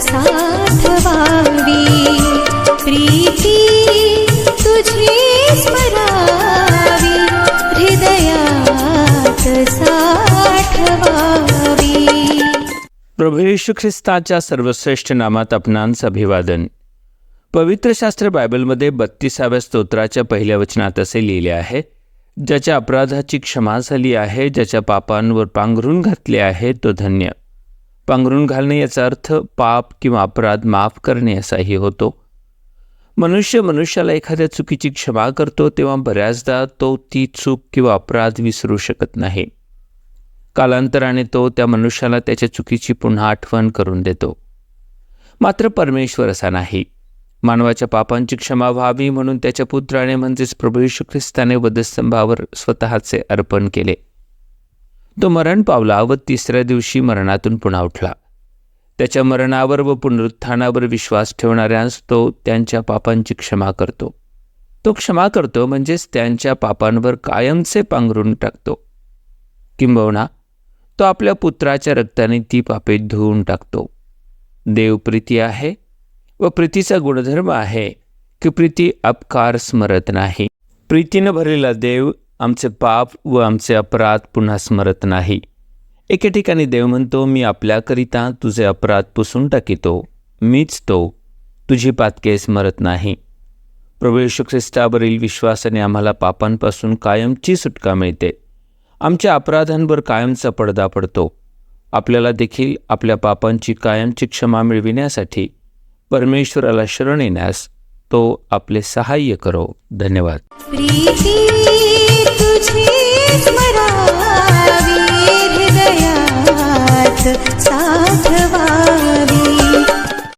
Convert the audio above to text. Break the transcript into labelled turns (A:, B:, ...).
A: प्रभू येशू ख्रिस्ताच्या सर्वश्रेष्ठ नामात आपणांचं अभिवादन. पवित्र शास्त्र बायबलमध्ये बत्तीसाव्या स्तोत्राच्या पहिल्या वचनात असे लिहिले आहे ज्याच्या अपराधाची क्षमा झाली आहे ज्याच्या पापांवर पांघरून घातले आहे तो धन्य. पांघरून घालणे याचा अर्थ पाप किंवा अपराध माफ करणे असाही होतो. मनुष्य मनुष्याला एखाद्या चुकीची क्षमा करतो तेव्हा बऱ्याचदा तो ती चूक किंवा अपराध विसरू शकत नाही. कालांतराने तो त्या मनुष्याला त्याच्या चुकीची पुन्हा आठवण करून देतो. मात्र परमेश्वर असा नाही. मानवाच्या पापांची क्षमा व्हावी म्हणून त्याच्या पुत्राने म्हणजेच प्रभू यशू ख्रिस्ताने वधस्तंभावर स्वतःचे अर्पण केले. तो मरण पावला व तिसऱ्या दिवशी मरणातून पुन्हा उठला. त्याच्या मरणावर व पुनरुत्थानावर विश्वास ठेवणाऱ्यांस तो त्यांच्या पापांची क्षमा करतो. तो क्षमा करतो म्हणजेच त्यांच्या पापांवर कायमचे पांघरून टाकतो. किंबहुना तो आपल्या पुत्राच्या रक्ताने ती पापे धुवून टाकतो. देव प्रीती आहे व प्रीतीचा गुणधर्म आहे की प्रीती अपकार स्मरत नाही. प्रीतीनं भरलेला देव आमचे पाप व आमचे अपराध पुन्हा स्मरत नाही. एके ठिकाणी देव म्हणतो मी आपल्याकरिता तुझे अपराध पुसून टाकितो. मीच तो. तुझी पातके स्मरत नाही. प्रभू येशू ख्रिस्तावरील विश्वासाने आम्हाला पापांपासून कायमची सुटका मिळते. आमच्या अपराधांवर कायमचा पडदा पडतो. आपल्याला देखील आपल्या पापांची कायमची क्षमा मिळविण्यासाठी परमेश्वराला शरण येण्यास तो आपले सहाय्य करो. धन्यवाद.